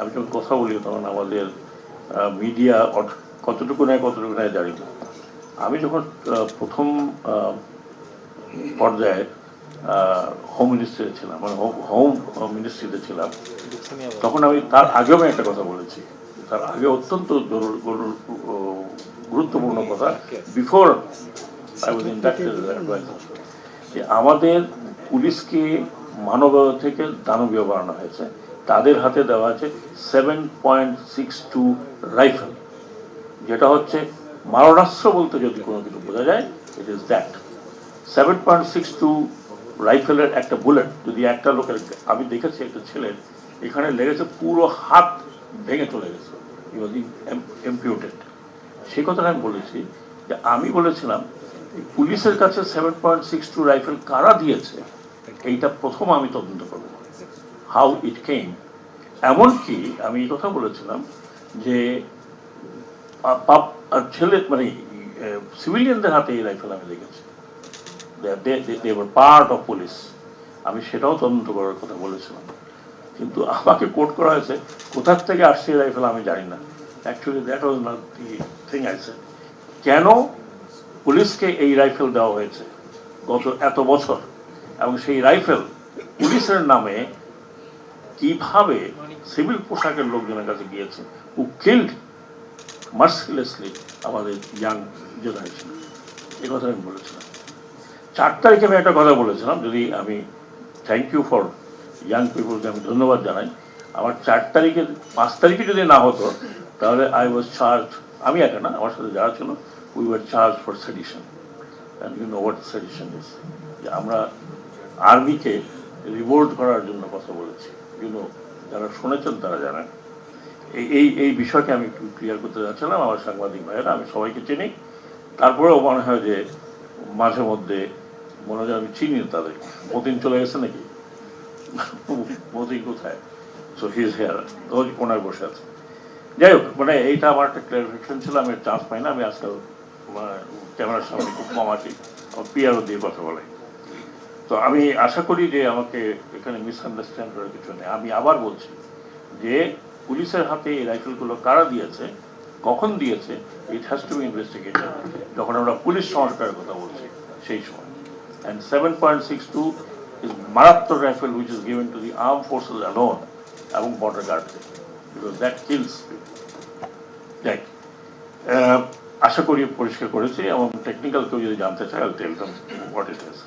আমি যখন কথা বলি তখন আমাদের মিডিয়া কতটুকু নেয় কতটুকু নেয় জানি না। আমি যখন প্রথম পর্যায়ে হোম মিনিস্ট্রিতে ছিলাম মানে হোম মিনিস্ট্রিতে ছিলাম, তখন আমি তার আগেও আমি একটা কথা বলেছি। তার আগে অত্যন্ত গুরুত্বপূর্ণ কথা বিফোর আই ওয়াজ ইন্ডাক্টেড যে আমাদের পুলিশকে মানবীয় থেকে দানবীয় বানানো হয়েছে। তাদের হাতে দেওয়া আছে seven point six two rifle যেটা হচ্ছে মারণাস্ত্র বলতে যদি কোনো কিছু বোঝা যায় it is that seven point six two রাইফেলের একটা বুলেট যদি একটা লোকের, আমি দেখেছি একটা ছেলের, এখানে লেগেছে পুরো হাত ভেঙে চলে গেছে ইউজ এমপিউটেড সেই কথাটা আমি বলেছি যে আমি বলেছিলাম পুলিশের কাছে seven point six two rifle কারা দিয়েছে, এইটা প্রথম আমি তদন্ত করব। হাউ ইট কেম এমনকি আমি এই কথা বলেছিলাম যে ছেলে মানে সিভিলিয়ানদের হাতে এই রাইফেল আমি দেখেছি পার্ট অফ পুলিশ আমি সেটাও তদন্ত করার কথা বলেছিলাম। কিন্তু আমাকে কোর্ট করা হয়েছে। কোথার থেকে আসছে রাইফেল আমি জানি না। Actually that was not the thing আইসে কেন পুলিশকে এই রাইফেল দেওয়া হয়েছে? গত এত বছর। এবং সেই রাইফেল পুলিশের নামে কীভাবে সিভিল পোশাকের লোকজনের কাছে গিয়েছে? হু কিল্ড মার্সিলেসলি আমাদের ইয়াং জেনারেশন এ কথা আমি বলেছিলাম। চার তারিখে আমি একটা কথা বলেছিলাম, যদি আমি থ্যাংক ইউ ফর ইয়াং পিপলকে আমি ধন্যবাদ জানাই। আমার চার তারিখে পাঁচ তারিখে যদি না হতো, তাহলে আই ওয়াজ চার্জ আমি একা না, আমার সাথে যারা ছিল we were charge for sedition you know what sedition যে আমরা আর্মিকে রিভোল্ট করার জন্য কথা বলেছি। ইউনো যারা শুনেছেন তারা জানেন। এই এই বিষয়কে আমি একটু ক্লিয়ার করতে যাচ্ছিলাম, আমার সাংবাদিক ভাইয়েরা, আমি সবাইকে চিনি। তারপরেও মনে হয় যে মাঝে মধ্যে মনে হয় আমি চিনি তাদের। মতিন চলে গেছে নাকি? মতিন কোথায়? সো হিজ হেয়ার কোনায় বসে আছে? যাই হোক মানে এইটা আমার একটা ক্লারিফিকেশন ছিল, আমি চান্স পাই না, আমি আজকাল ক্যামেরার সামনে খুব কম আছি। আমার পিয়ারও দিয়ে কথা বলে। তো আমি আশা করি যে আমাকে এখানে মিসআন্ডারস্ট্যান্ড করার কিছু নেই। আমি আবার বলছি যে পুলিশের হাতে এই রাইফেলগুলো কারা দিয়েছে কখন দিয়েছে it has to be investigated যখন আমরা পুলিশ সংস্কারের কথা বলছি সেই সময়। And seven point six two is মারাত্মক rifle which is given to the arm forces alone এবং বর্ডার গার্ডকে বিকজ দ্যাট কিলস আহ, আশা করি পরিষ্কার করেছি এবং টেকনিক্যাল কেউ যদি জানতে চায় I'll tell what it is